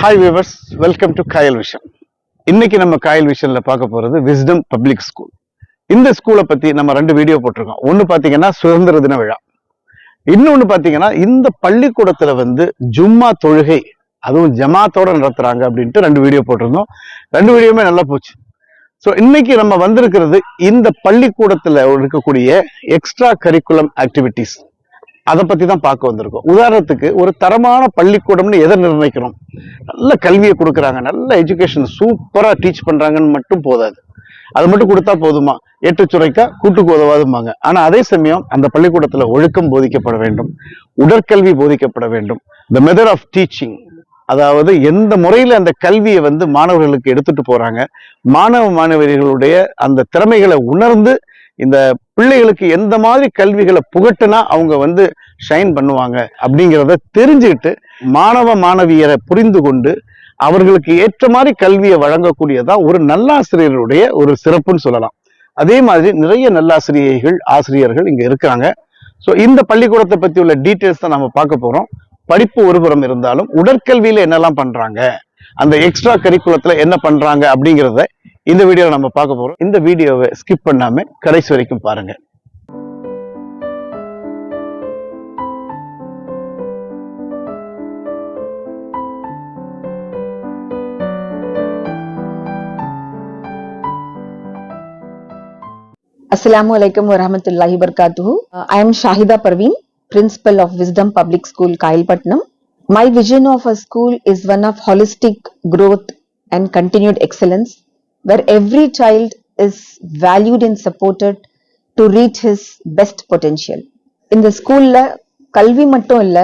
Hi viewers welcome to Kayal vision இன்னைக்கு நம்ம காயல் விஷனில் பார்க்க போறது விஸ்டம் பப்ளிக் ஸ்கூல் இந்த ஸ்கூலை பத்தி நம்ம ரெண்டு வீடியோ போட்டிருக்கோம். ஒன்னு பார்த்தீங்கன்னா சுதந்திர தின விழா. இன்னொன்னு பாத்தீங்கன்னா இந்த பள்ளிக்கூடத்துல வந்து ஜும்மா தொழுகை அதுவும் ஜமாத்தோட நடத்துறாங்க அப்படின்ட்டு ரெண்டு வீடியோ போட்டிருந்தோம். ரெண்டு வீடியோமே நல்லா போச்சு. ஸோ இன்னைக்கு நம்ம வந்திருக்கிறது இந்த பள்ளிக்கூடத்துல இருக்கக்கூடிய எக்ஸ்ட்ரா கரிக்குலம் ஆக்டிவிட்டீஸ் அதை பற்றி தான் பார்க்க வந்திருக்கோம். உதாரணத்துக்கு ஒரு தரமான பள்ளிக்கூடம்னு எதை நிர்ணயிக்கிறோம்? நல்ல கல்வியை கொடுக்குறாங்க நல்ல எஜுகேஷன் சூப்பராக டீச் பண்ணுறாங்கன்னு மட்டும் போதாது. அது மட்டும் கொடுத்தா போதுமா? எட்டு சுரைக்கா கூட்டுக்கு உதவாதுமாங்க ஆனால் அதே சமயம் அந்த பள்ளிக்கூடத்தில் ஒழுக்கம் போதிக்கப்பட வேண்டும் உடற்கல்வி போதிக்கப்பட வேண்டும். த மெதர் ஆஃப் டீச்சிங் அதாவது எந்த முறையில் அந்த கல்வியை வந்து மாணவர்களுக்கு எடுத்துட்டு போகிறாங்க மாணவ மாணவர்களுடைய அந்த திறமைகளை உணர்ந்து இந்த பிள்ளைகளுக்கு எந்த மாதிரி கல்விகளை புகட்டுனா அவங்க வந்து ஷைன் பண்ணுவாங்க அப்படிங்கிறத தெரிஞ்சுக்கிட்டு மாணவ மாணவியரை புரிந்து கொண்டு அவர்களுக்கு ஏற்ற மாதிரி கல்வியை வழங்கக்கூடியதான் ஒரு நல்லாசிரியருடைய ஒரு சிறப்புன்னு சொல்லலாம். அதே மாதிரி நிறைய நல்லாசிரியைகள் ஆசிரியர்கள் இங்கே இருக்காங்க ஸோ இந்த பள்ளிக்கூடத்தை பற்றி உள்ள டீட்டெயில்ஸ் தான் நம்ம பார்க்க போகிறோம் படிப்பு ஒருபுறம் இருந்தாலும் உடற்கல்வியில் என்னெல்லாம் பண்ணுறாங்க அந்த எக்ஸ்ட்ரா கரிக்குலத்தில் என்ன பண்ணுறாங்க அப்படிங்கிறத இந்த வீடியோவை நம்ம பார்க்க போறோம் இந்த வீடியோவை ஸ்கிப் பண்ணாம கடைசி வரைக்கும் பாருங்க Assalamu alaikum wa rahmatullahi barakatuhu. Uh, I am Shahida Parveen, principal of Wisdom Public School, Kailpatnam. My vision of a school is one of holistic growth and continued excellence, where every child is valued and supported to reach his best potential. இந்த ஸ்கூல்ல கல்வி மட்டும் இல்ல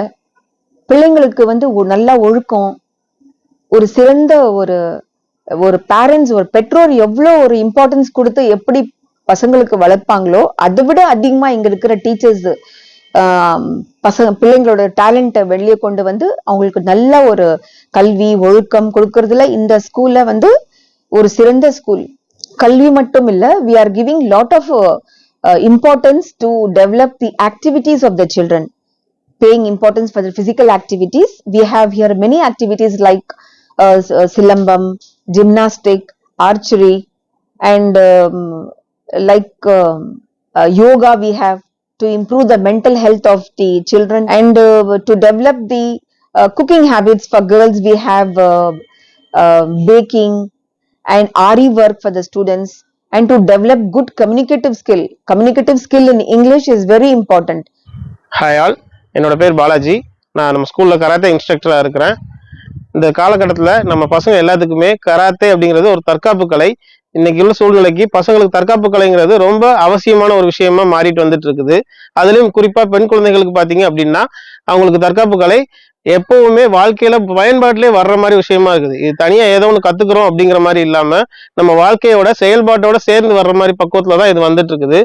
பிள்ளைங்களுக்கு வந்து ஒரு நல்ல ஒழுக்கம் ஒரு சிறந்த ஒரு ஒரு பேரண்ட்ஸ் ஒரு பெற்றோர் எவ்வளோ ஒரு இம்பார்ட்டன்ஸ் கொடுத்து எப்படி பசங்களுக்கு வளர்ப்பாங்களோ அதை விட அதிகமா இங்க இருக்கிற டீச்சர்ஸ் பசங்க பிள்ளைங்களோட டேலண்ட்டை வெளியே கொண்டு வந்து அவங்களுக்கு நல்ல ஒரு கல்வி ஒழுக்கம் கொடுக்கறதுல இந்த ஸ்கூல்ல வந்து ஒரு சிறந்த ஸ்கூல் கல்வி மட்டும் இல்ல we are giving lot of importance to develop the activities of the children paying importance for the physical activities. We have here many activities like uh, s- uh, silambam, gymnastic, archery, and um, like um, uh, yoga. We have to improve the mental health of the children and uh, to develop the uh, cooking habits for girls. We have uh, uh, baking and RE work for the students and to develop good communicative skill. Communicative skill in English is very important. Hi all என்னோட பேர் பாலாஜி. நான் நம்ம ஸ்கூலில் karate இன்ஸ்ட்ரக்டராக இருக்கிறேன். இந்த காலகட்டத்தில் நம்ம பசங்க எல்லாத்துக்குமே கராத்தே அப்படிங்கிறது ஒரு தற்காப்பு கலை. இன்னைக்கு உள்ள சூழ்நிலைக்கு பசங்களுக்கு தற்காப்பு கலைங்கிறது ரொம்ப அவசியமான ஒரு விஷயமா மாறிட்டு வந்துட்டு இருக்குது. அதுலயும் குறிப்பா பெண் குழந்தைகளுக்கு பாத்தீங்க அப்படின்னா அவங்களுக்கு தற்காப்பு கலை எப்பவுமே வாழ்க்கையில பயன்பாட்டிலே வர்ற மாதிரி விஷயமா இருக்குது. இது தனியா ஏதோ ஒன்று கத்துக்கிறோம் அப்படிங்கிற மாதிரி இல்லாம நம்ம வாழ்க்கையோட செயல்பாட்டோட சேர்ந்து வர்ற மாதிரி பக்குவத்துல தான் இது வந்துட்டு இருக்குது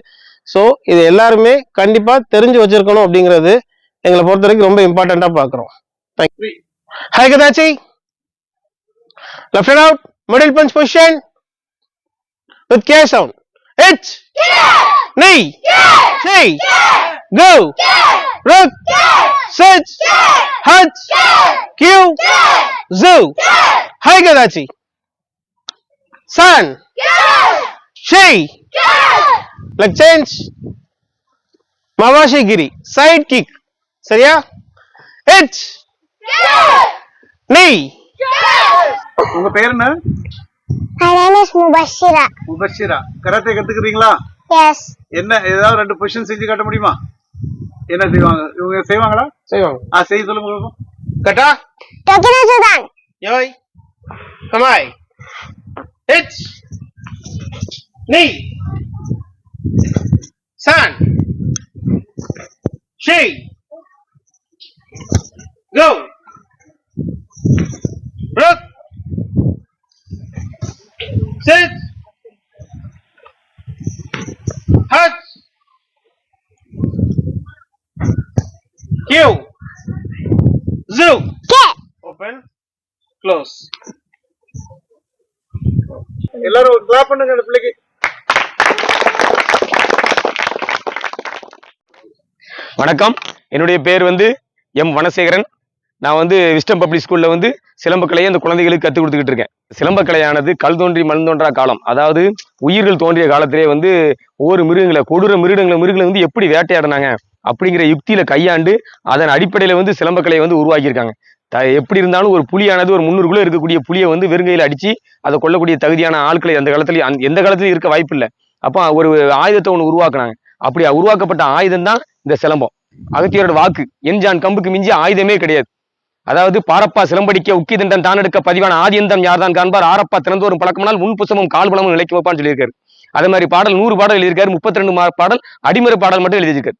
ஸோ இது எல்லாருமே கண்டிப்பா தெரிஞ்சு வச்சிருக்கணும் அப்படிங்கிறது எங்களை பொறுத்த வரைக்கும் ரொம்ப இம்பார்ட்டண்டா பாக்குறோம். ஹாய் கதாச்சி. Left out middle punch position with K sound it's நெய் செய் கோ ருக் சிட் ஹச் கியூ ஜூ ஹாய் கதாச்சி சன் ஷெய் லெக் சேஞ்ச் மவாஷி கிரி சைட் கிக் சரியா இட்ஸ் நெய் உங்க பேர் என்ன? Mubashira. முபஷிரா கராத்தே கத்துக்கிறீங்களா. என்ன ஏதாவது ரெண்டு பொசிஷன் செஞ்சு காட்ட முடியுமா? என்ன செய்வாங்க இவங்க செய்வாங்களா செய்வாங்க ஆ செய்ய சொல்லுங்க பாப்போம். கட்டா Tokyo Sudan. Yoi. Kamai. It's. Knee. San. She. Go. Rook. Sit. Close. எல்லாரும் ஒரு கிளாப் பண்ணுங்க அந்த பிள்ளைக்கு. வணக்கம். என்னுடைய பேர் வந்து எம் வனசேகரன். நான் வந்து விஸ்டம் பப்ளிக் ஸ்கூல்ல வந்து சிலம்பக்கலையை அந்த குழந்தைகளுக்கு கற்றுக் கொடுத்துக்கிட்டு இருக்கேன். சிலம்பக்கலையானது கல் தோன்றி மண் தோன்றா காலம். அதாவது உயிர்கள் தோன்றிய காலத்திலே வந்து ஒவ்வொரு மிருகங்களை கொடூர மிருகங்களை மிருகங்களை வந்து எப்படி வேட்டையாடினாங்க அப்படிங்கிற யுக்தியில கையாண்டு அதன் அடிப்படையில வந்து சிலம்பக்கலையை வந்து உருவாக்கியிருக்காங்க. எப்படி இருந்தாலும் ஒரு புலியானது ஒரு முந்நூறு கிலோ இருக்கக்கூடிய புலியை வந்து வெறுங்கையில் அடிச்சு அதை கொல்லக்கூடிய தகுதியான ஆட்களை அந்த காலத்துல அந் எந்த காலத்துலயும் இருக்க வாய்ப்பு இல்லை. அப்போ ஒரு ஆயுதத்தை ஒன்று உருவாக்குனாங்க. அப்படி உருவாக்கப்பட்ட ஆயுதம் தான் இந்த சிலம்பம். அகத்தியரோட வாக்கு. என்ஜான் கம்புக்கு மிஞ்சி ஆயுதமே கிடையாது. அதாவது பாரப்பா சிலம்படிக்க உக்கி தண்டன் தான் எடுக்க பதிவான ஆதியந்தம் யார்தான் காண்பார்? ஆரப்பா திறந்தோறும் பழக்கமானால் முன் புசமும் கால் பலமும் நிலைக்கு வைப்பான்னு சொல்லியிருக்காரு. அதே மாதிரி பாடல் நூறு பாடல் எழுதியிருக்காரு. முப்பத்தி ரெண்டு பாடல் அடிமுறை பாடல் மட்டும் எழுதியிருக்காரு.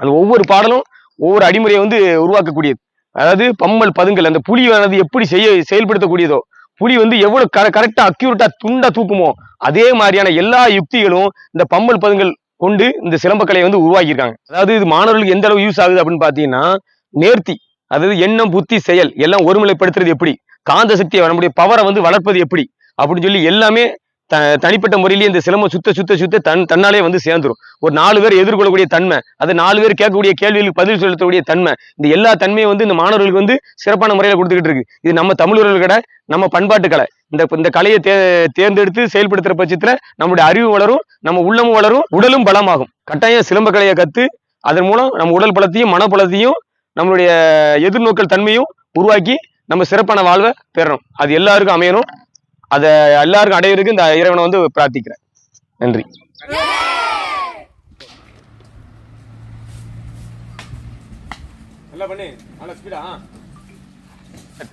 அது ஒவ்வொரு பாடலும் ஒவ்வொரு அடிமுறையை வந்து உருவாக்கக்கூடியது. அதாவது பம்மல் பதுங்கல் அந்த புலியானது எப்படி செய்ய செயல்படுத்தக்கூடியதோ புலி வந்து எவ்வளவு கரெக்டா அக்யூரட்டா துண்டா தூக்குமோ அதே மாதிரியான எல்லா யுக்திகளும் இந்த பம்மல் பதுங்கல் கொண்டு இந்த சிலம்பக்கலையை வந்து உருவாக்கியிருக்காங்க. அதாவது இது மாணவர்களுக்கு எந்த அளவு யூஸ் ஆகுது அப்படின்னு பாத்தீங்கன்னா நேர்த்தி அதாவது எண்ணம் புத்தி செயல் எல்லாம் ஒருமுறைப்படுத்துறது எப்படி? காந்த சக்தியை நம்முடைய பவரை வந்து வளர்ப்பது எப்படி? அப்படின்னு சொல்லி எல்லாமே த தனிப்பட்ட முறையிலேயே இந்த சிலம்பம் சுத்த சுத்த சுத்த தன் தன்னாலே வந்து சேர்ந்துரும். ஒரு நாலு பேர் எதிர்கொள்ளக்கூடிய தன்மை அது நாலு பேர் கேட்கக்கூடிய கேள்விகளுக்கு பதில் செலுத்தக்கூடிய தன்மை இந்த எல்லா தன்மையும் வந்து இந்த மாணவர்களுக்கு வந்து சிறப்பான முறையில் கொடுத்துக்கிட்டு இருக்கு. இது நம்ம தமிழர்கள் கடை நம்ம பண்பாட்டு கலை இந்த இந்த கலையை தே தேர்ந்தெடுத்து செயல்படுத்துற பட்சத்தில் நம்மளுடைய அறிவு வளரும் நம்ம உள்ளமும் வளரும் உடலும் பலமாகும். கட்டாயம் சிலம்ப கலையை கற்று அதன் மூலம் நம்ம உடல் பலத்தையும் மனப்பலத்தையும் நம்மளுடைய எதிர்நோக்கல் தன்மையும் உருவாக்கி நம்ம சிறப்பான வாழ்வை பெறணும். அது எல்லாருக்கும் அமையணும். அதை எல்லாருக்கும் அடையிறதுக்கு இந்த இறைவனை வந்து பிரார்த்திக்கிறேன். நன்றி.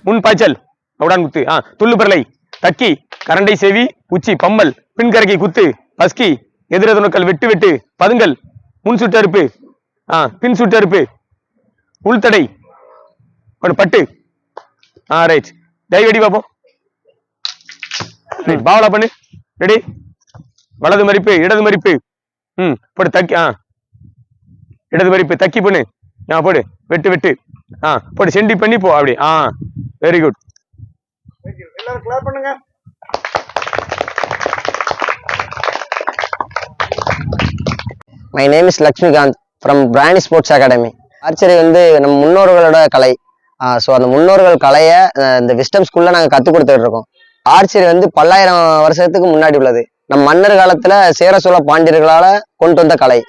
முன் பாய்ச்சல் உடான் குத்து ஆ. துள்ளு பரலை தக்கி கரண்டை செவி உச்சி பம்மல் பின்கரைக்கு குத்து பஸ்கி எதிரெதுணுக்கள் வெட்டு வெட்டு பதுங்கல் முன் சுட்டறுப்பு ஆ. பின் சுட்டறுப்பு உள்தடை பட்டு ஆ ரைட் டை வெடி பார்ப்போம். ரைட் பாவலா பண்ணு. ரெடி. வலது மறிப்பு இடது மறிப்பு ம் போடு தக்கி ஆ. இடது மறிப்பு தக்கி பண்ணு. ஆ போடு. வெட்டு வெட்டு. ஆ போடு செண்டி பண்ணி போ அப்படி. ஆ வெரி குட் எல்லாரும் கிளாப் பண்ணுங்க. My name is Lakshmikanth from Prani sports academy archery வந்து நம்ம முன்னோர்களோட கலை. ஸோ அந்த முன்னோர்கள் கலையை இந்த விஸ்டம் ஸ்கூல்ல நாங்கள் கற்றுக் கொடுத்துட்டு இருக்கோம். ஆர்ச்சரி வந்து பல்லாயிரம் வருஷத்துக்கு முன்னாடி உள்ளது. நம் மன்னர் காலத்துல சேர சோழ பாண்டியர்களால கொண்டு வந்த கலை.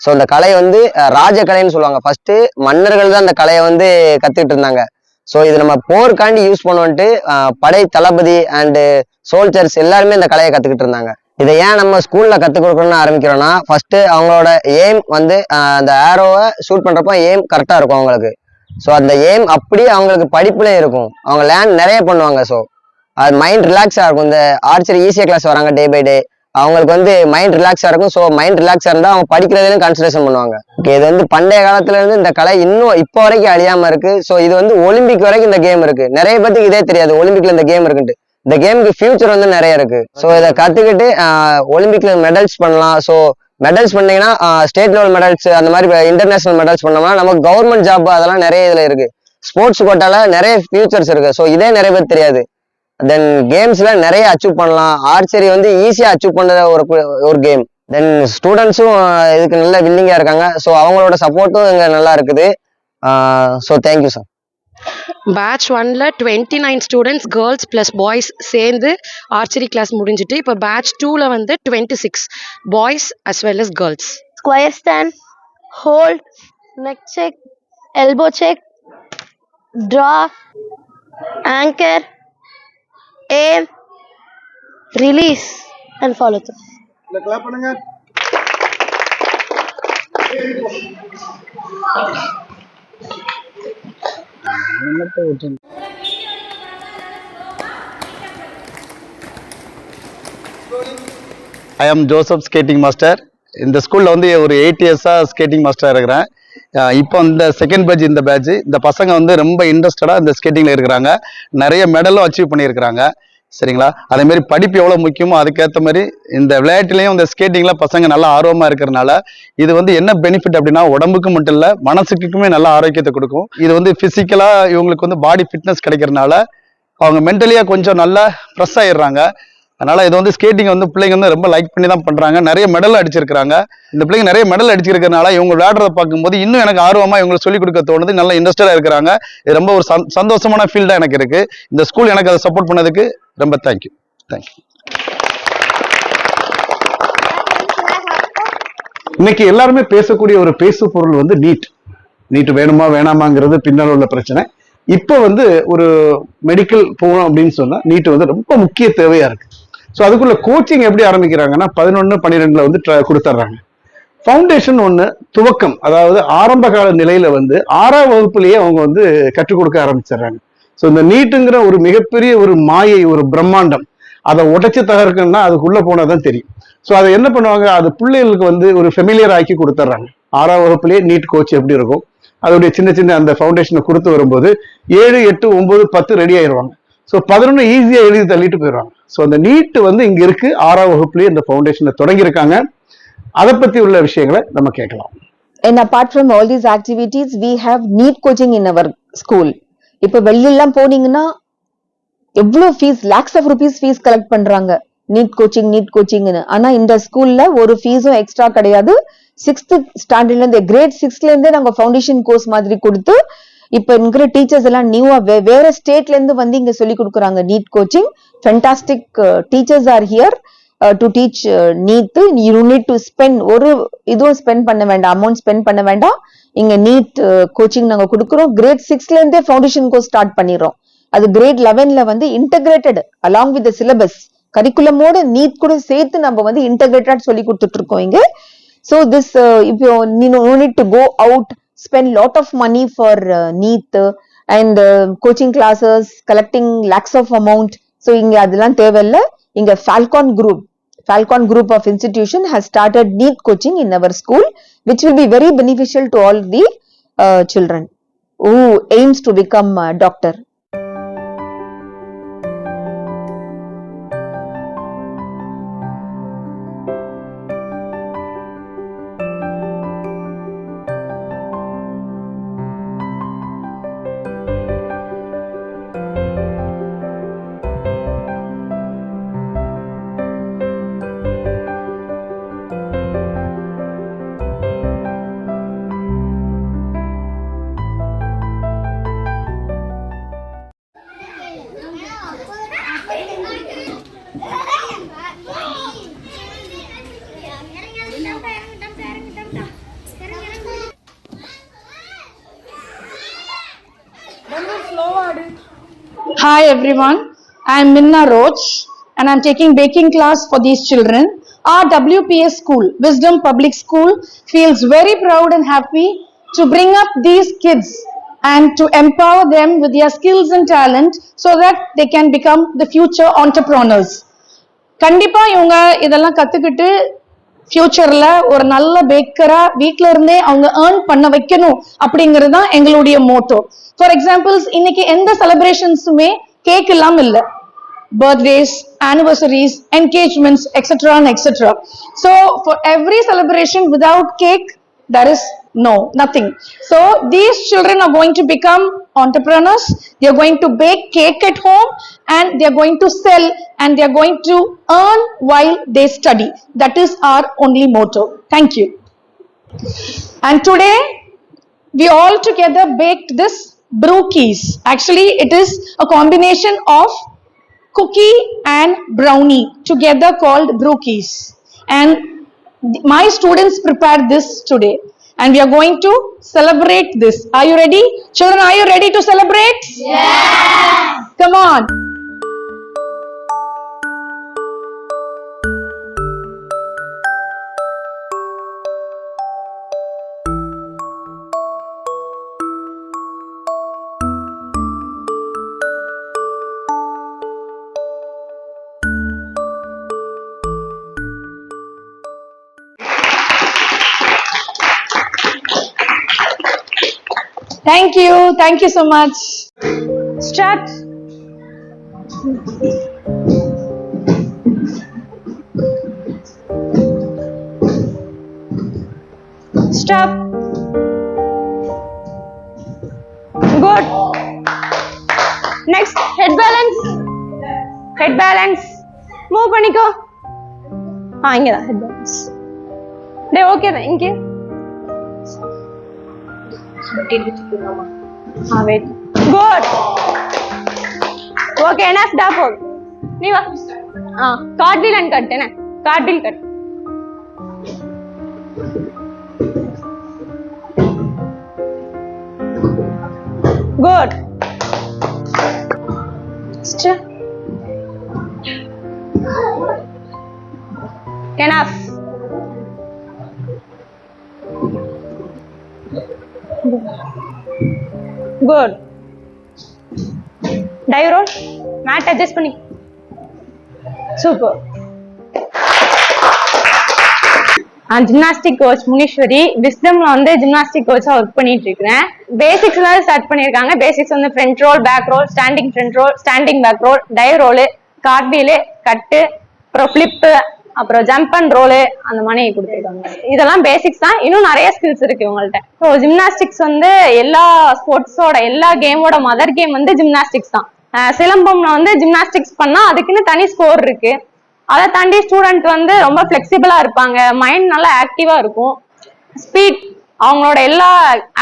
ஸோ அந்த கலை வந்து ராஜ ராஜகலைன்னு சொல்லுவாங்க. ஃபர்ஸ்ட் மன்னர்கள் தான் அந்த கலையை வந்து கத்துக்கிட்டு இருந்தாங்க. ஸோ இது நம்ம போர்க்காண்டி யூஸ் பண்ணுவோன்ட்டு படை தளபதி அண்டு சோல்ஜர்ஸ் எல்லாருமே இந்த கலையை கத்துக்கிட்டு இருந்தாங்க. இதை ஏன் நம்ம ஸ்கூல்ல கத்துக் கொடுக்கணும்னு ஆரம்பிக்கிறோம்னா ஃபர்ஸ்ட் அவங்களோட எய்ம் வந்து அந்த ஆரோவை ஷூட் பண்றப்ப எய்ம் கரெக்டா இருக்கும் அவங்களுக்கு. ஸோ அந்த எய்ம் அப்படியே அவங்களுக்கு படிப்புல இருக்கும். அவங்க லேர்ன் நிறைய பண்ணுவாங்க ஸோ அது மைண்ட் ரிலாக்ஸாக இருக்கும். இந்த ஆர்ச்சரி ஈஸியாக கிளாஸ் வராங்க டே பை டே அவங்களுக்கு வந்து மைண்ட் ரிலாக்ஸாக இருக்கும். ஸோ மைண்ட் ரிலாக்ஸாக இருந்தால் அவங்க படிக்கிறதுலையும் கான்சன்ட்ரேஷன் பண்ணுவாங்க. ஓகே இது வந்து பண்டைய காலத்துல இருந்து இந்த கலை இன்னும் இப்போ வரைக்கும் அழியாமல் இருக்கு. ஸோ இது வந்து ஒலிம்பிக் வரைக்கும் இந்த கேம் இருக்கு. நிறைய பேத்துக்கு இதே தெரியாது. ஒலிம்பிக்ல இந்த கேம் இருக்குன்ட்டு. இந்த கேமுக்கு ஃபியூச்சர் வந்து நிறைய இருக்கு. ஸோ இதை கற்றுக்கிட்டு ஒலிம்பிக்ல மெடல்ஸ் பண்ணலாம். ஸோ மெடல்ஸ் பண்ணீங்கன்னா ஸ்டேட் லெவல் மெடல்ஸ் அந்த மாதிரி இன்டர்நேஷனல் மெடல்ஸ் பண்ணோம்னா நமக்கு கவர்மெண்ட் ஜாப் அதெல்லாம் நிறைய இதில் இருக்கு. ஸ்போர்ட்ஸ் கோட்டால நிறைய ஃபியூச்சர்ஸ் இருக்கு. ஸோ இதே நிறைய பேர் தெரியாது. தென் கேம்ஸ்ல நிறைய அச்சீவ் பண்ணலாம். ஆர்ச்சரி வந்து ஈஸியா அச்சீவ் பண்ணுற ஒரு ஒரு கேம் தென் ஸ்டூடெண்ட்ஸும் இதுக்கு நல்ல வில்லிங்கா இருக்காங்க. ஸோ அவங்களோட சப்போர்ட்டும் இங்க நல்லா இருக்குது. So thank you sir batch ஒன்ல twenty nine students girls plus boys சேர்ந்து ஆர்ச்சரி கிளாஸ் முடிஞ்சிட்டு இப்போ பேட்ச் டூவில் வந்து twenty six boys as well as girls Square stand, hold, neck check, elbow check, draw, anchor, aim, release, and follow through. Clap பண்ணுங்க. I ஆம் Joseph skating master இந்த ஸ்கூல்ல வந்து ஒரு எயிட் இயர்ஸா ஸ்கேட்டிங் மாஸ்டர் இருக்கிறேன். இப்போ இந்த செகண்ட் பேட்ச் இந்த பேட்ச் இந்த பசங்க வந்து ரொம்ப இன்ட்ரெஸ்டடாக இந்த ஸ்கேட்டிங்கில் இருக்கிறாங்க. நிறைய மெடலும் அச்சீவ் பண்ணியிருக்கிறாங்க. சரிங்களா? அதேமாரி படிப்பு எவ்வளோ முக்கியமோ அதுக்கேற்ற மாதிரி இந்த விளையாட்டுலேயும் இந்த ஸ்கேட்டிங்கில் பசங்க நல்லா ஆர்வமாக இருக்கிறனால இது வந்து என்ன பெனிஃபிட் அப்படின்னா உடம்புக்கு மட்டும் இல்லை மனசுக்குமே நல்ல ஆரோக்கியத்தை கொடுக்கும். இது வந்து ஃபிசிக்கலாக இவங்களுக்கு வந்து பாடி ஃபிட்னஸ் கிடைக்கிறனால அவங்க மென்டலியாக கொஞ்சம் நல்லா ஃப்ரெஷ் ஆயிடுறாங்க. அதனால இது வந்து ஸ்கேட்டிங் வந்து பிள்ளைங்க வந்து ரொம்ப லைக் பண்ணி தான் பண்றாங்க. நிறைய மெடல் அடிச்சிருக்காங்க இந்த பிள்ளைங்க நிறைய மெடல் அடிச்சிருக்கிறதுனால இவங்க விளையாடுறத பார்க்கும்போது இன்னும் எனக்கு ஆர்வமா இவங்களுக்கு சொல்லிக் கொடுக்க தோணுது. நல்ல இன்ட்ரெஸ்டடா இருக்கிறாங்க. இது ரொம்ப ஒரு சந்தோஷமான ஃபீல்டா எனக்கு இருக்கு. இந்த ஸ்கூல் எனக்கு அதை சப்போர்ட் பண்ணதுக்கு ரொம்ப தேங்க்யூ தேங்க்யூ இன்னைக்கு எல்லாருமே பேசக்கூடிய ஒரு பேசு பொருள் வந்து நீட் நீட் வேணுமா வேணாமாங்கிறது பின்னால் உள்ள பிரச்சனை. இப்போ வந்து ஒரு மெடிக்கல் போகணும் அப்படின்னு சொன்னா நீட் வந்து ரொம்ப முக்கிய தேவையா இருக்கு. ஸோ அதுக்குள்ள கோச்சிங் எப்படி ஆரம்பிக்கிறாங்கன்னா பதினொன்று பன்னிரெண்டுல வந்து கொடுத்துட்றாங்க ஃபவுண்டேஷன் ஒன்று துவக்கம் அதாவது ஆரம்ப கால நிலையில வந்து ஆறாம் வகுப்புலேயே அவங்க வந்து கற்றுக் கொடுக்க ஆரம்பிச்சிடுறாங்க. ஸோ இந்த நீட்டுங்கிற ஒரு மிகப்பெரிய ஒரு மாயை ஒரு பிரம்மாண்டம் அதை உடைச்சு தகர்க்கணும்னா அதுக்குள்ள போனாதான் தெரியும். ஸோ அதை என்ன பண்ணுவாங்க? அது பிள்ளைகளுக்கு வந்து ஒரு ஃபெமிலியர் ஆக்கி கொடுத்துட்றாங்க ஆறாம் வகுப்புலேயே நீட் கோச் எப்படி இருக்கும்? அதோடைய சின்ன சின்ன அந்த ஃபவுண்டேஷனை கொடுத்து வரும்போது ஏழு எட்டு ஒன்பது பத்து ரெடி ஆயிடுவாங்க ஸோ பதினொன்று ஈஸியாக எழுதி தள்ளிட்டு போயிடுவாங்க ஸோ அந்த நீட் வந்து இங்கே இருக்கு. ஆறாம் வகுப்புலேயே இந்த ஃபவுண்டேஷனை தொடங்கியிருக்காங்க. அதை பத்தி உள்ள விஷயங்களை நம்ம கேட்கலாம். And apart from all these activities, we have NEET coaching in our school. இப்ப வெளியெல்லாம் போனீங்கன்னா எவ்வளோ fees lakhs of rupees fees collect பண்றாங்க. நீட் கோச்சிங் நீட் கோச்சிங்னு ஆனா இந்த ஸ்கூல்ல ஒரு ஃபீஸும் எக்ஸ்ட்ரா கிடையாது. சிக்ஸ்த் ஸ்டாண்டர்ட்ல இருந்து கிரேட் சிக்ஸ்த்ல இருந்தே நாங்க ஃபவுண்டேஷன் கோர்ஸ் மாதிரி கொடுத்து இப்ப இருக்கிற டீச்சர்ஸ் எல்லாம் நியூவா வேற ஸ்டேட்ல இருந்து வந்து இங்க சொல்லி கொடுக்குறாங்க. NEET coaching fantastic teachers are here to teach NEET you need to spend ஒரு இதுவும் ஸ்பெண்ட் பண்ண வேண்டாம். அமௌண்ட் ஸ்பெண்ட் பண்ண வேண்டாம். இங்க நீட் கோச்சிங் uh, நாங்க கொடுக்குறோம். கிரேட் சிக்ஸ்ல இருந்தே ஃபவுண்டேஷன் கோர்ஸ் ஸ்டார்ட் பண்ணிடுறோம். அது கிரேட் லெவன்ல வந்து இன்டகிரேட்டட் அலாங் வித் சிலபஸ் கரிக்குலமோட நீட் கூட சேர்த்து நம்ம வந்து இன்டகிரேட்டட் சொல்லி கொடுத்துட்டு இருக்கோம் இங்க. ஸோ திஸ் இப்போ நீ no need to go out spend lot of money for NEET and coaching classes collecting lakhs of amount so இங்க அதெல்லாம் தேவையில்ல இங்க Falcon group Falcon group of institution has started NEET coaching in our school, which will be very beneficial to all the uh, children who aims to become Hi everyone, I am Minna Roach and I am taking baking class for these children. Our WPS school, Wisdom Public School, feels very proud and happy to bring up these kids and to empower them with their skills and talent so that they can become the future entrepreneurs. கண்டிப்பா இவங்க இதெல்லாம் கத்துக்கிட்டு ஃபியூச்சர்ல ஒரு நல்ல பேக்கரா வீட்ல இருந்தே அவங்க ஏர்ன் பண்ண வைக்கணும் அப்படிங்கிறது தான் எங்களுடைய மோட்டோ ஃபார் எக்ஸாம்பிள்ஸ் இன்னைக்கு எந்த செலிப்ரேஷன்ஸுமே கேக் இல்லாம இல்ல birthdays anniversaries engagements etcetera etcetera so for every celebration without cake there is no nothing so these children are going to become entrepreneurs they are going to bake cake at home and they are going to sell and they are going to earn while they study. That is our only motto. Thank you. And today we all together baked this brookies. Actually it is a combination of cookie and brownie together called brookies. And my students prepared this today. And we are going to celebrate this. Are you ready? Children are you ready to celebrate? Yeah come on thank you thank you so much start stop good next head balance head balance move பண்ணிக்கோ ஆ இங்க தான் head balance டேய் okay தான் இங்கே ஆ wait good okay enough டா போ நீ வா ஆ கார்டில் அண்ட் கட் என்ன கார்டில் cut good Enough. Good Dive roll. Mat பண்ணி. Super gymnastic coach Muneeswari. விஸ்டம்ல வந்து ஜிம்னாஸ்டிக் கோச்சா ஒர்க் பண்ணிட்டு இருக்கிறேன். பேசிக்ஸ் தான் ஸ்டார்ட் பண்ணிருக்காங்க பேசிக்ஸ் வந்து front roll back roll standing front roll standing back roll dive roll cartwheel cut அப்புறம் ஃபிளிப்பு அப்புறம் jump and roll அந்த மாதிரி கொடுத்துருக்காங்க இதெல்லாம் பேசிக்ஸ் தான். இன்னும் நிறைய ஸ்கில்ஸ் இருக்கு உங்கள்கிட்ட ஸோ ஜிம்னாஸ்டிக்ஸ் வந்து எல்லா ஸ்போர்ட்ஸோட எல்லா கேமோட மதர் கேம் வந்து ஜிம்னாஸ்டிக்ஸ் தான். சிலம்பம்ல வந்து ஜிம்னாஸ்டிக்ஸ் பண்ணா அதுக்குன்னு தனி ஸ்கோர் இருக்கு. அதை தாண்டி ஸ்டூடெண்ட் வந்து ரொம்ப ஃபிளெக்சிபிளா இருப்பாங்க. மைண்ட் நல்லா ஆக்டிவா இருக்கும். ஸ்பீட் அவங்களோட எல்லா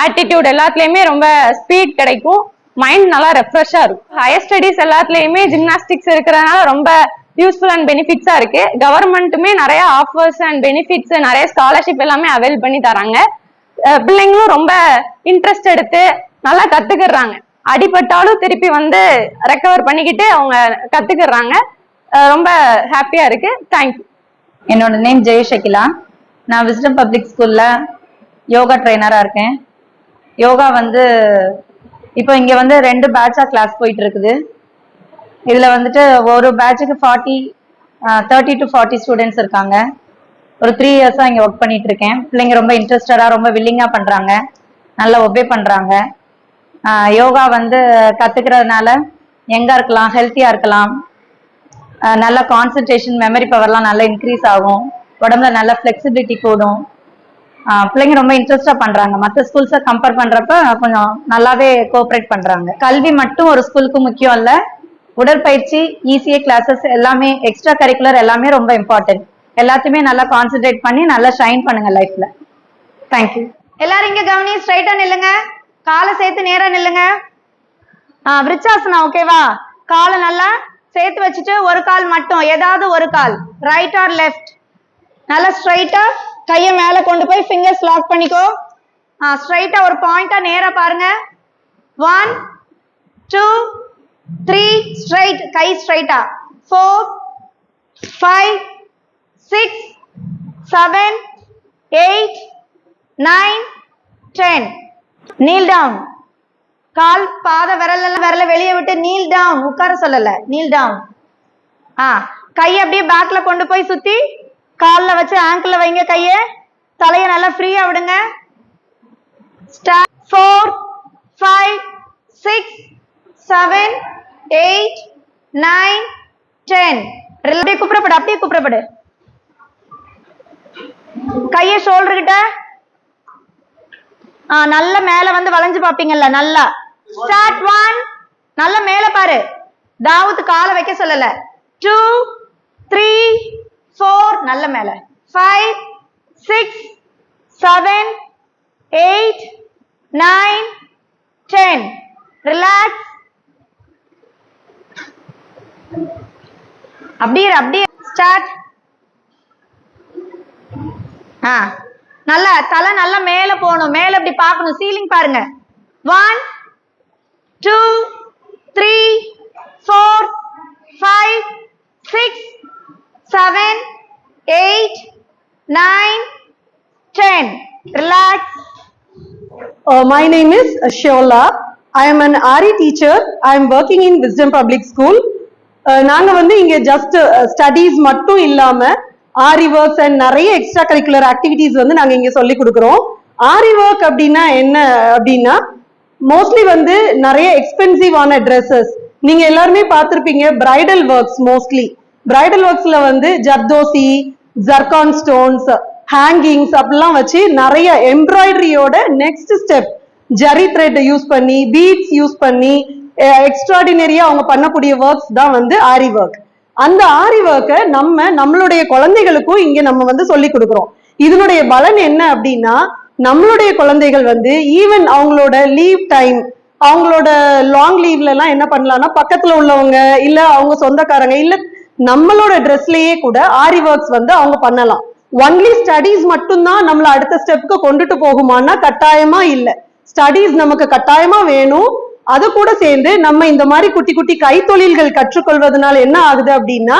ஆட்டிடியூட் எல்லாத்துலயுமே ரொம்ப ஸ்பீட் கிடைக்கும். மைண்ட் நல்லா ரெஃப்ரெஷ்ஷா இருக்கும். ஹையர் ஸ்டடீஸ் எல்லாத்துலயுமே ஜிம்னாஸ்டிக்ஸ் இருக்கிறதுனால ரொம்ப யூஸ்ஃபுல் அண்ட் பெனிஃபிட்ஸா இருக்கு. கவர்மெண்ட்டுமே நிறைய ஆஃபர்ஸ் அண்ட் பெனிஃபிட்ஸ் நிறைய ஸ்காலர்ஷிப் எல்லாமே அவைல் பண்ணி தராங்க. பிள்ளைங்களும் ரொம்ப இன்ட்ரெஸ்ட் எடுத்து நல்லா கத்துக்கிறாங்க. அடிபட்டாலும் திருப்பி வந்து ரெக்கவர் பண்ணிக்கிட்டு அவங்க கத்துக்கிறாங்க. ரொம்ப ஹாப்பியா இருக்கு. தேங்க்யூ என்னோட நேம் ஜெயஷகிலா நான் விஸ்டம் பப்ளிக் ஸ்கூல்ல யோகா ட்ரைனரா இருக்கேன். யோகா வந்து இப்போ இங்கே வந்து ரெண்டு பேட்சா கிளாஸ் போயிட்டு இருக்குது. இதில் வந்துட்டு ஒரு பேட்சுக்கு forty thirty to forty students இருக்காங்க. ஒரு த்ரீ இயர்ஸாக இங்கே ஒர்க் பண்ணிட்டு இருக்கேன். பிள்ளைங்க ரொம்ப இன்ட்ரெஸ்டடாக ரொம்ப வில்லிங்காக பண்ணுறாங்க நல்லா ஒபே பண்ணுறாங்க யோகா வந்து கற்றுக்கிறதுனால எங்கே இருக்கலாம் ஹெல்த்தியாக இருக்கலாம். நல்ல கான்சன்ட்ரேஷன் மெமரி பவர்லாம் நல்லா இன்க்ரீஸ் ஆகும். உடம்புல நல்ல ஃப்ளெக்சிபிலிட்டி கூடும். பிள்ளைங்க ரொம்ப இன்ட்ரெஸ்டா பண்றாங்க. மற்ற ஸ்கூல்ஸை கம்பேர் பண்றப்ப கொஞ்சம் நல்லாவே கோஆப்ரேட் பண்றாங்க. கல்வி மட்டும் ஒரு ஸ்கூலுக்கு முக்கியம் இல்லை. உடற்பயிற்சி இசிஏ கிளாஸஸ் எல்லாமே எக்ஸ்ட்ரா கரிக்குலர் எல்லாமே ரொம்ப இம்பார்ட்டன்ட் எல்லாத்தையுமே நல்லா கான்சென்ட்ரேட் பண்ணி நல்லா ஷைன் பண்ணுங்க லைஃப்ல தேங்க்யூ எல்லாரும் இங்க கவனி ஸ்ட்ரைட்டா நில்லுங்க. காலை சேர்த்து நேரா நில்லுங்க. ஆ விருச்சாசனா ஓகேவா காலை நல்லா சேர்த்து வச்சுட்டு ஒரு கால் மட்டும் ஏதாவது ஒரு கால் ரைட் ஆர் லெஃப்ட் நல்லா ஸ்ட்ரைட்டா கையை மேல கொண்டு போய் ஃபிங்கர்ஸ் லாக் பண்ணிக்கோ. ஆ ஸ்ட்ரைட்டா ஒரு பாயிண்டா நேரா பாருங்க. ஒன் டூ த்ரீ ஸ்ட்ரைட் கை ஸ்ட்ரைட்டா four five six seven eight nine ten kneel down கால் பாத விரல் எல்லாம் விரல வெளியே விட்டு நீல் டவுன் உட்கார சொல்லல. நீல் டவுன் ஆ கை அப்படியே பேக்ல கொண்டு போய் சுத்தி கால்ல வச்சு ஆங்கிள் வைங்க கைய. தலைய நல்லா ஃப்ரீயா விடுங்க. Four five six seven eight nine ten அப்படியே குப்புறப்படு அப்படியே குப்புறப்படு கைய ஷோல்டர் கிட்ட. ஆ நல்ல மேல வந்து வளைஞ்சு பாப்பீங்கல்ல நல்லா. ஸ்டார்ட் ஒன் நல்ல மேல பாரு. தாவூத் காலை வைக்க சொல்லல. டூ த்ரீ ஃபோர் நல்ல மேல. Five six seven eight nine ten relax அப்படியே அப்படியே ஸ்டார்ட் ஆ நல்லா தலை நல்லா மேல போகணும். மேல இப்படி பார்க்கணும். சீலிங் பாருங்க. One two three four five six seven eight nine ten relax my name is Shola Shola. I am an RE teacher. I am working in Wisdom Public School. நாங்க வந்து இங்க ஜஸ்ட் ஸ்டடீஸ் மட்டும் இல்லாம aari works and நிறைய extra curricular activities வந்து நாங்க இங்க சொல்லி கொடுக்குறோம். ஆரி ஒர்க் அப்படின்னா என்ன அப்படின்னா மோஸ்ட்லி வந்து நிறைய எக்ஸ்பென்சிவான ட்ரெஸ்ஸஸ் நீங்க எல்லாருமே பார்த்திருப்பீங்க பிரைடல் ஒர்க்ஸ் மோஸ்ட்லி பிரைடல் ஒர்க்ஸ்ல வந்து ஜர்தோசி ஜர்கான் ஸ்டோன்ஸ் ஹேங்கிங்ஸ் அப்படிலாம் வச்சு நிறைய எம்ப்ராய்டரியோட next step zari thread use பண்ணி பீட்ஸ் யூஸ் பண்ணி எக்ஸ்ட்ராடினரியா அவங்க பண்ணக்கூடிய ஒர்க்ஸ் தான் வந்து ஆரி ஒர்க் அந்த ஆரி ஒர்க்கை நம்ம நம்மளுடைய குழந்தைகளுக்கும் இங்க நம்ம வந்து சொல்லி கொடுக்குறோம். இதனுடைய பலன் என்ன அப்படின்னா நம்மளுடைய குழந்தைகள் வந்து ஈவன் அவங்களோட லீவ் டைம் அவங்களோட லாங் லீவ்ல எல்லாம் என்ன பண்ணலாம்னா பக்கத்துல உள்ளவங்க இல்ல அவங்க சொந்தக்காரங்க இல்ல நம்மளோட ட்ரெஸ்லயே கூட ஆரி ஒர்க்ஸ் வந்து அவங்க பண்ணலாம். ஒன்லி ஸ்டடீஸ் மட்டும்தான் நம்மள அடுத்த ஸ்டெப்புக்கு கொண்டுட்டு போகுமான்னா கட்டாயமா இல்ல. ஸ்டடீஸ் நமக்கு கட்டாயமா வேணும். அது கூட சேர்ந்து நம்ம இந்த மாதிரி குட்டி குட்டி கைத்தொழில்கள் கற்றுக்கொள்வதனால என்ன ஆகுது அப்படின்னா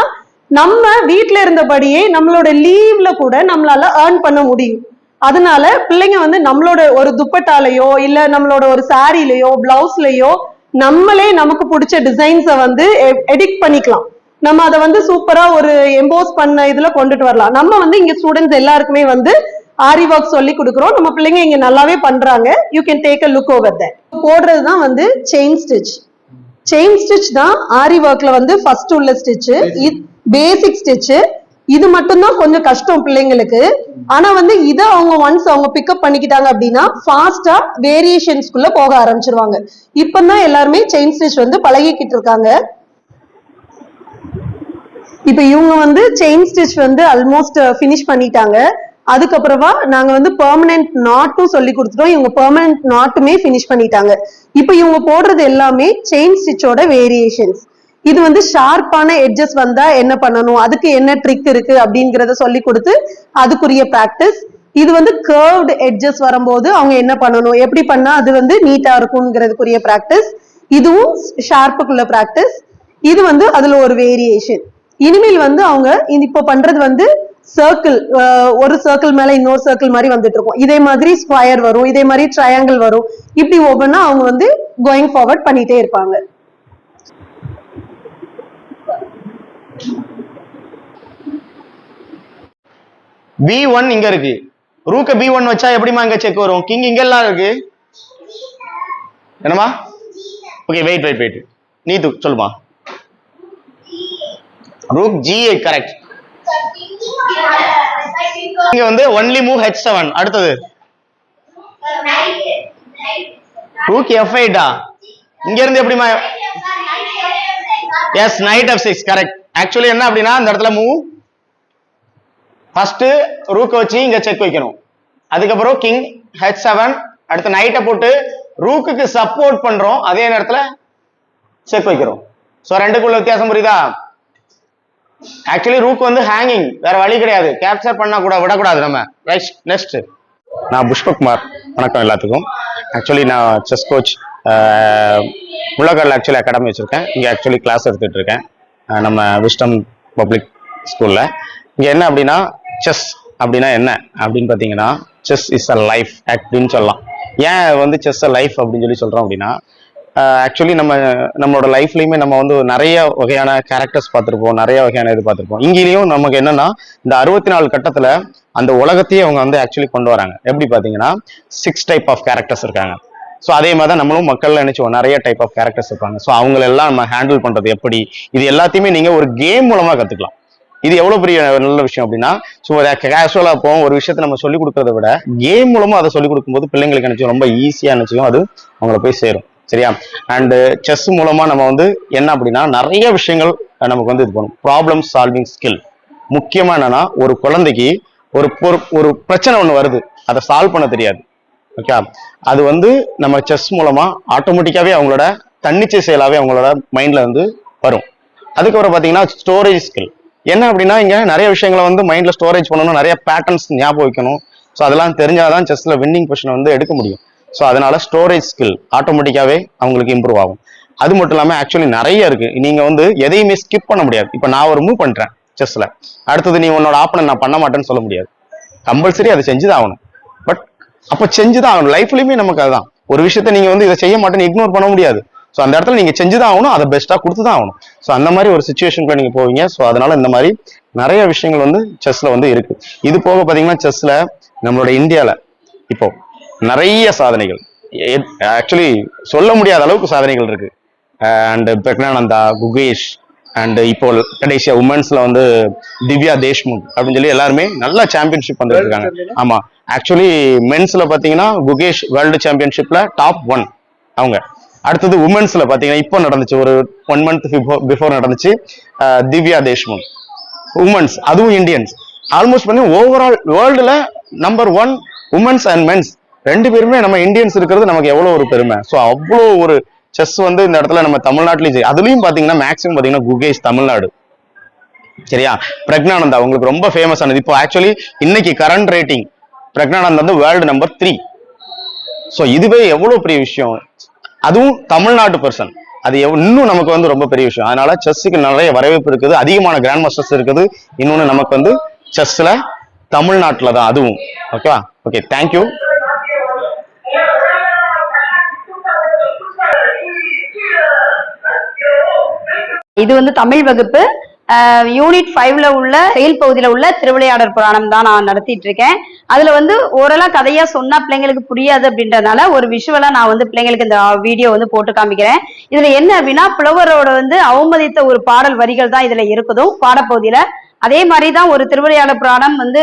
நம்ம வீட்டுல இருந்தபடியே நம்மளோட லீவ்ல கூட நம்மளால ஏர்ன் பண்ண முடியும். அதனால பிள்ளைங்க வந்து நம்மளோட ஒரு துப்பட்டாலையோ இல்ல நம்மளோட ஒரு சாரிலையோ பிளவுஸ்லயோ நம்மளே நமக்கு பிடிச்ச டிசைன்ஸை வந்து எடிட் பண்ணிக்கலாம். நம்ம அதை வந்து சூப்பரா ஒரு எம்போஸ் பண்ண இதுல கொண்டுட்டு வரலாம். நம்ம வந்து இங்க ஸ்டூடெண்ட்ஸ் எல்லாருக்குமே வந்து ஆரி ஒர்க் சொல்லி கொடுக்குறோம். நம்ம பிள்ளைங்க இங்க நல்லாவே பண்றாங்க. You can take a look over that போடுறது தான் வந்து செயின் ஸ்டிச் செயின் ஸ்டிச் தான் ஆரி ஒர்க்ல வந்து ஃபர்ஸ்ட் உள்ள ஸ்டிச் பேசிக் ஸ்டிச் இது மட்டும்தான் கொஞ்சம் கஷ்டம் பிள்ளைங்களுக்கு. ஆனா வந்து இதை அவங்க ஒன்ஸ் அவங்க பிக்கப் பண்ணிக்கிட்டாங்க அப்படின்னா ஃபாஸ்டா வேரியேஷன்ஸ்குள்ள போக ஆரம்பிச்சிருவாங்க. இப்பதான் எல்லாருமே செயின் ஸ்டிச் வந்து பழகிக்கிட்டு இருக்காங்க. இப்ப இவங்க வந்து செயின் ஸ்டிச் வந்து ஆல்மோஸ்ட் ஃபினிஷ் பண்ணிட்டாங்க. அதுக்கப்புறமா நாங்க வந்து பெர்மனன்ட் நாட்டும் சொல்லி கொடுத்துட்டோம். இவங்க பெர்மனன்ட் நாட்டுமே ஃபினிஷ் பண்ணிட்டாங்க. இப்போ இவங்க போடுறது எல்லாமே செயின் ஸ்டிச்சோட வேரியேஷன்ஸ் இது வந்து ஷார்ப்பான எட்ஜஸ் வந்தா என்ன பண்ணணும்? அதுக்கு என்ன ட்ரிக் இருக்கு? அப்படிங்கறத சொல்லி கொடுத்து அதுக்குரிய பிராக்டிஸ் இது வந்து கர்வ்டு எட்ஜஸ் வரும்போது அவங்க என்ன பண்ணணும்? எப்படி பண்ணா அது வந்து நீட்டா இருக்கும்ங்கிறதுக்குரிய பிராக்டிஸ் இதுவும் ஷார்ப்புக்குள்ள பிராக்டிஸ் இது வந்து அதுல ஒரு வேரியேஷன் இனிமேல் வந்து அவங்க இது இப்போ பண்றது வந்து சர்க்கிள் ஒரு சர்க்கிள் மேல இன்னொரு சர்க்கிள் மாதிரி வந்துட்டு இருக்கும். இதே மாதிரி ஸ்கொயர் வரும் இதே மாதிரி ட்ரையாங்கிள் வரும். இப்படி ஒவ்வொன்னா அவங்க வந்து கோயிங் ஃபார்வர்ட் பண்ணிட்டே இருப்பாங்க. பி ஒன் இங்க இருக்கு. ரூக்க பி ஒன் வச்சா எப்படிமா இங்க செக் வரும்? கிங் இங்கெல்லாம் இருக்கு. என்னமா ஓகே வெயிட் வெயிட் வெயிட் நீ சொல்லுமா ரூக் ஜி கரெக்ட் இங்க வந்து ஒன்லி மூவ் ஹெச் செவன் அடுத்தது. ரூக் எஃப் எயிட்டா இங்க இருந்து எப்படிமா yes knight F six correct actually என்ன அப்படின்னா இந்த இடத்துல மூவ் ஃபர்ஸ்ட் ரூக்க வச்சு இங்க செக் வைக்கணும். அதுக்கப்புறம் கிங் ஹெச் செவன் அடுத்து நைட்டை போட்டு ரூக்குக்கு சப்போர்ட் பண்றோம். அதே நேரத்துல செக் வைக்கிறோம். ஸோ ரெண்டுக்குள்ள வித்தியாசம் புரியுதா? ஆக்சுவலி ரூக் வந்து ஹேங்கிங் வேற வழி கிடையாது. கேப்சர் பண்ணா கூட விடக்கூடாது நம்ம. ரைட் நெக்ஸ்ட் நான் புஷ்பகுமார். வணக்கம் எல்லாத்துக்கும். ஆக்சுவலி நான் chess coach Mullakkal actually academy வச்சிருக்கேன். இங்கே ஆக்சுவலி கிளாஸ் எடுத்துட்டு இருக்கேன். நம்ம விஸ்டம் பப்ளிக் ஸ்கூல்ல இங்கே என்ன அப்படின்னா செஸ் அப்படின்னா என்ன? அப்படின்னு பார்த்தீங்கன்னா செஸ் இஸ் அ லைஃப் அப்படின்னு சொல்லலாம். ஏன் வந்து செஸ் அ லைஃப் அப்படின்னு சொல்லி சொல்றோம் அப்படின்னா Uh, ஆக்சுவலி நம்ம நம்மளோட லைஃப்லையுமே நம்ம வந்து நிறைய வகையான கேரக்டர்ஸ் பார்த்துருப்போம் நிறைய வகையான இது பார்த்துருப்போம். இங்கேயும் நமக்கு என்னன்னா இந்த அறுபத்தி நாலு கட்டத்தில் அந்த உலகத்தையே அவங்க வந்து ஆக்சுவலி கொண்டு வராங்க. எப்படி பார்த்தீங்கன்னா சிக்ஸ் டைப் ஆஃப் கேரக்டர்ஸ் இருக்காங்க. ஸோ அதே மாதிரி தான் நம்மளும் மக்கள் நினைச்சுவோம் நிறைய டைப் ஆஃப் கேரக்டர்ஸ் இருப்பாங்க. ஸோ அவங்களெல்லாம் நம்ம ஹேண்டில் பண்ணுறது எப்படி? இது எல்லாத்தையுமே நீங்கள் ஒரு கேம் மூலமாக கற்றுக்கலாம் இது எவ்வளோ பெரிய நல்ல விஷயம் அப்படின்னா ஸோ கேஷுவலாக போகும் ஒரு விஷயத்த நம்ம சொல்லிக் கொடுக்கறத விட கேம் மூலமாக அதை சொல்லிக் கொடுக்கும்போது பிள்ளைங்களுக்கு நினைச்சோம் ரொம்ப ஈஸியாக நினைச்சோம் அது அவங்கள போய் சேரும். சரியா? அண்டு செஸ் மூலமா நம்ம வந்து என்ன அப்படின்னா நிறைய விஷயங்கள் நமக்கு வந்து இது பண்ணும். ப்ராப்ளம் சால்விங் ஸ்கில் முக்கியமா என்னன்னா ஒரு குழந்தைக்கு ஒரு ஒரு- ஒரு பிரச்சனை ஒன்று வருது. அதை சால்வ் பண்ண தெரியாது. ஓகே அது வந்து நம்ம செஸ் மூலமா ஆட்டோமேட்டிக்காகவே அவங்களோட தன்னிச்சை செயலாவே அவங்களோட மைண்ட்ல வந்து வரும். அதுக்கப்புறம் பார்த்தீங்கன்னா ஸ்டோரேஜ் ஸ்கில் என்ன அப்படின்னா இங்கே நிறைய விஷயங்களை வந்து மைண்டில் ஸ்டோரேஜ் பண்ணணும். நிறைய பேட்டர்ன்ஸ் ஞாபகம் வைக்கணும். ஸோ அதெல்லாம் தெரிஞ்சாதான் செஸ்ல வின்னிங் பொசிஷனை வந்து எடுக்க முடியும். ஸோ அதனால ஸ்டோரேஜ் ஸ்கில் ஆட்டோமேட்டிக்காவே அவங்களுக்கு இம்ப்ரூவ் ஆகும். அது மட்டும் இல்லாமல் ஆக்சுவலி நிறைய இருக்கு. நீங்க வந்து எதையுமே ஸ்கிப் பண்ண முடியாது. இப்போ நான் ஒரு மூவ் பண்றேன் செஸ்ல அடுத்தது நீ உன்னோட ஆப்பனை நான் பண்ண மாட்டேன்னு சொல்ல முடியாது. கம்பல்சரி அதை செஞ்சுதான் ஆகணும். பட் அப்ப செஞ்சுதான் ஆகணும். லைஃப்லயுமே நமக்கு அதுதான். ஒரு விஷயத்த நீங்க வந்து இதை செய்ய மாட்டேன்னு இக்னோர் பண்ண முடியாது. ஸோ அந்த இடத்துல நீங்க செஞ்சுதான் ஆகணும். அதை பெஸ்ட்டாக கொடுத்து தான் ஆகணும். ஸோ அந்த மாதிரி ஒரு சுச்சுவேஷனுக்குள்ள நீங்க போவீங்க. ஸோ அதனால இந்த மாதிரி நிறைய விஷயங்கள் வந்து செஸ்ல வந்து இருக்கு. இது போக பாத்தீங்கன்னா செஸ்ல நம்மளோட இந்தியால இப்போ நிறைய சாதனைகள். ஆக்சுவலி சொல்ல முடியாத அளவுக்கு சாதனைகள் இருக்கு. அண்ட் பிரக்னானந்தா குகேஷ் அண்ட் இப்போ கடைசியா உமன்ஸ்ல வந்து திவ்யா தேஷ்முக் அப்படின்னு சொல்லி எல்லாருமே நல்ல சாம்பியன்ஷிப் வந்துட்டு இருக்காங்க. ஆமா. ஆக்சுவலி மென்ஸ்ல பாத்தீங்கன்னா குகேஷ் வேர்ல்டு சாம்பியன்ஷிப்ல டாப் ஒன் அவங்க. அடுத்தது உமன்ஸ்ல பாத்தீங்கன்னா இப்போ நடந்துச்சு ஒரு ஒன் மந்த் பிஃபோர் நடந்துச்சு திவ்யா தேஷ்முக். உமன்ஸ் அதுவும் இந்தியன்ஸ் ஆல்மோஸ்ட் பண்ணி overall வேர்ல்டுல number one women's and men's ரெண்டு பேருமே நம்ம இந்தியன்ஸ் இருக்கிறது நமக்கு எவ்வளோ ஒரு பெருமை. ஸோ அவ்வளோ ஒரு செஸ் வந்து இந்த இடத்துல நம்ம தமிழ்நாட்டிலையும் சரி அதுலயும் பாத்தீங்கன்னா மேக்ஸிமம் பாத்தீங்கன்னா குகேஷ் தமிழ்நாடு. சரியா? பிரக்னானந்தா உங்களுக்கு ரொம்ப ஃபேமஸ் ஆனது. இப்போ ஆக்சுவலி இன்னைக்கு கரண்ட் ரேட்டிங் பிரக்னானந்தா வந்து வேர்ல்டு நம்பர் த்ரீ ஸோ இதுவே எவ்வளோ பெரிய விஷயம்? அதுவும் தமிழ்நாட்டு பர்சன் அது இன்னும் நமக்கு வந்து ரொம்ப பெரிய விஷயம். அதனால செஸ்ஸுக்கு நிறைய வரவேற்பு இருக்குது. அதிகமான கிராண்ட் மாஸ்டர்ஸ் இருக்குது. இன்னொன்னு நமக்கு வந்து செஸ்ல தமிழ்நாட்டில் தான் அதுவும் ஓகேவா ஓகே தேங்க்யூ இது வந்து தமிழ் வகுப்பு. யூனிட் ஃபைவ்ல உள்ள செயல் பகுதியில உள்ள திருவிளையாடற் புராணம் தான் நான் நடத்திட்டு இருக்கேன். அதுல வந்து ஓரளா கதையா சொன்னா பிள்ளைங்களுக்கு புரியாது அப்படின்றதுனால ஒரு விஷுவலா நான் வந்து பிள்ளைங்களுக்கு இந்த வீடியோ வந்து போட்டு காமிக்கிறேன். இதுல என்ன அப்படின்னா புலவரோட வந்து அவமதித்த ஒரு பாடல் வரிகள் தான் இதுல இருக்குதும். பாடப்பகுதியில அதே மாதிரி தான் ஒரு திருவிளையாடல் புராணம் வந்து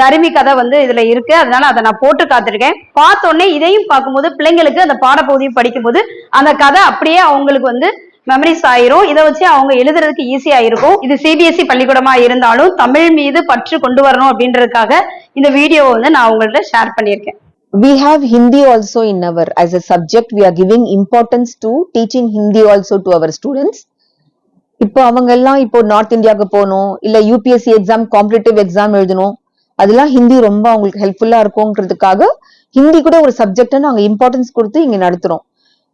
தருமி கதை வந்து இதுல இருக்கு. அதனால அதை நான் போட்டு காத்திருக்கேன். பார்த்தோன்னே இதையும் பார்க்கும்போது பிள்ளைங்களுக்கு அந்த பாடப்பகுதியும் படிக்கும்போது அந்த கதை அப்படியே அவங்களுக்கு வந்து மெமரிஸ் ஆயிரும். இதை வச்சு அவங்க எழுதுறதுக்கு ஈஸியா இருக்கும் இது சிபிஎஸ்சி பள்ளிக்கூடமா இருந்தாலும் தமிழ் மீது பற்று கொண்டு வரணும் அப்படின்றதுக்காக இந்த வீடியோவை வந்து நான் உங்கள்கிட்ட ஷேர் பண்ணியிருக்கேன். We have hindi also in our as a subject we are giving importance to teaching hindi also to our students. இப்போ அவங்க எல்லாம் இப்போ நார்த் இந்தியாவுக்கு போகணும் இல்ல யூபிஎஸ்சி எக்ஸாம் காம்படிட்டிவ் எக்ஸாம் எழுதணும். அதெல்லாம் ஹிந்தி ரொம்ப அவங்களுக்கு ஹெல்ப்ஃபுல்லா இருக்கும்ன்றதுக்காக ஹிந்தி கூட ஒரு சப்ஜெக்ட் நாங்க இம்பார்ட்டன்ஸ் கொடுத்து இங்க நடத்துறோம்.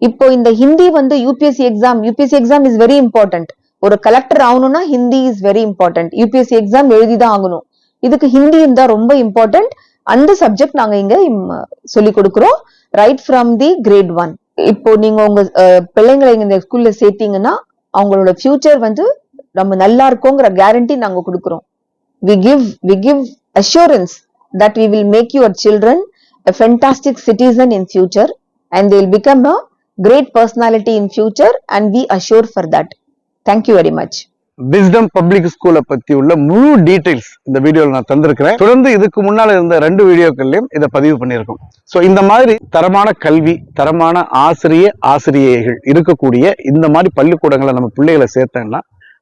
இப்போ இந்த ஹிந்தி வந்து UPSC exam UPSC exam is very important ஒரு கலெக்டர் ஆகணும்னா Hindi is very important UPSC exam எழுதி தான் ஆகணும். இதுக்கு ஹிந்தி இருந்தா ரொம்ப இம்பார்ட்டன்ட் அந்த சப்ஜெக்ட் நாங்க இங்க சொல்லி கொடுக்குறோம். Right from the grade one இப்போ நீங்க உங்க பிள்ளைங்களை இந்த ஸ்கூல்ல சேர்த்தீங்கன்னா அவங்களோட ஃபியூச்சர் வந்து நம்ம நல்லா இருக்கோங்கிற கேரண்டி நாங்க கொடுக்குறோம். We give we give assurance that we will make your children fantastic citizen in future and they will become a great personality in future and we assure for that. Thank you very much. Wisdom public ஸ்கூலை பத்தி உள்ள முழு details இந்த வீடியோவில் நான் தந்திருக்கிறேன். தொடர்ந்து இதுக்கு முன்னால இருந்த ரெண்டு வீடியோக்கள்லயும் இதை பதிவு பண்ணியிருக்கோம். சோ இந்த மாதிரி தரமான கல்வி தரமான ஆசிரிய ஆசிரியைகள் இருக்கக்கூடிய இந்த மாதிரி பள்ளிக்கூடங்களை நம்ம பிள்ளைகளை சேர்த்தோம்னா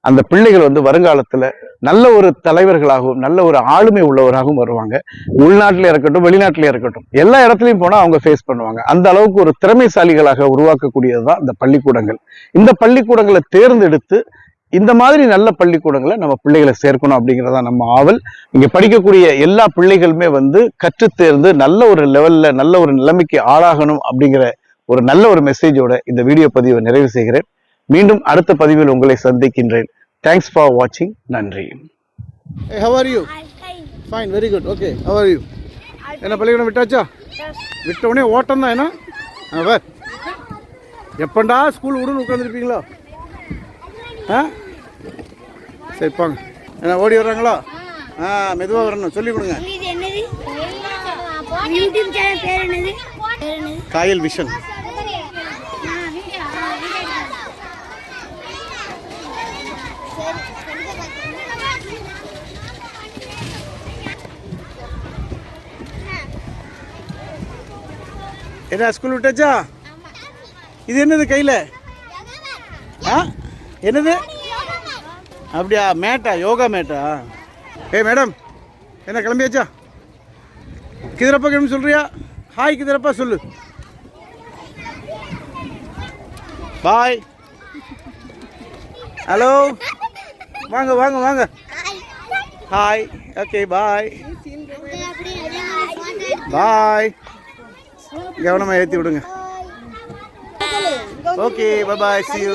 அந்த பிள்ளைகள் வந்து வருங்காலத்தில் நல்ல ஒரு தலைவர்களாகவும் நல்ல ஒரு ஆளுமை உள்ளவராகவும் வருவாங்க. உள்நாட்டிலே இருக்கட்டும் வெளிநாட்டிலே இருக்கட்டும். எல்லா இடத்துலையும் போனால் அவங்க ஃபேஸ் பண்ணுவாங்க. அந்த அளவுக்கு ஒரு திறமைசாலிகளாக உருவாக்கக்கூடியது தான் இந்த பள்ளிக்கூடங்கள். இந்த பள்ளிக்கூடங்களை தேர்ந்தெடுத்து இந்த மாதிரி நல்ல பள்ளிக்கூடங்களை நம்ம பிள்ளைகளை சேர்க்கணும் அப்படிங்கிறதா நம்ம ஆவல். இங்கே படிக்கக்கூடிய எல்லா பிள்ளைகளுமே வந்து கற்றுத்தேர்ந்து நல்ல ஒரு லெவலில் நல்ல ஒரு நிலைமைக்கு ஆளாகணும் அப்படிங்கிற ஒரு நல்ல ஒரு மெசேஜோட இந்த வீடியோ பதிவை நிறைவு செய்கிறேன். மீண்டும் அடுத்த பதிவில் உங்களை சந்திக்கின்றேன். தேங்க்ஸ் ஃபார் வாட்சிங் நன்றி. Hey, how are you? Fine, very good. Okay, how are you? என்ன பள்ளிக்கூடம் விட்டாச்சா? விட்ட உடனே ஓட்டம் தான் என்ன? ஆ, வா. எப்பண்டா ஸ்கூல் விடுன்னு உட்காந்துருப்பீங்களா ஆ? சரி போங்க. என்ன ஓடி வர்றாங்களா? ஆ மெதுவாக வரணும். சொல்லி கொடுங்க. இது என்னது யூடியூப் சேனல் பேர் என்னது பேர் என்னது காயல் விஷன் என்ன ஸ்கூல் விட்டாச்சா? இது என்னது கையில்? ஆ? என்னது? அப்படியா மேட்டா யோகா மேட்டா? ஏய் மேடம் என்ன கிளம்பியாச்சா? கிதிரப்பா கிளம்பி சொல்கிறியா ஹாய் கிதிரப்பா சொல்லு. பாய் ஹலோ வாங்க வாங்க வாங்க. ஹாய் ஓகே பாய் பாய் கவனமாக ஏற்றி விடுங்க. Okay bye C you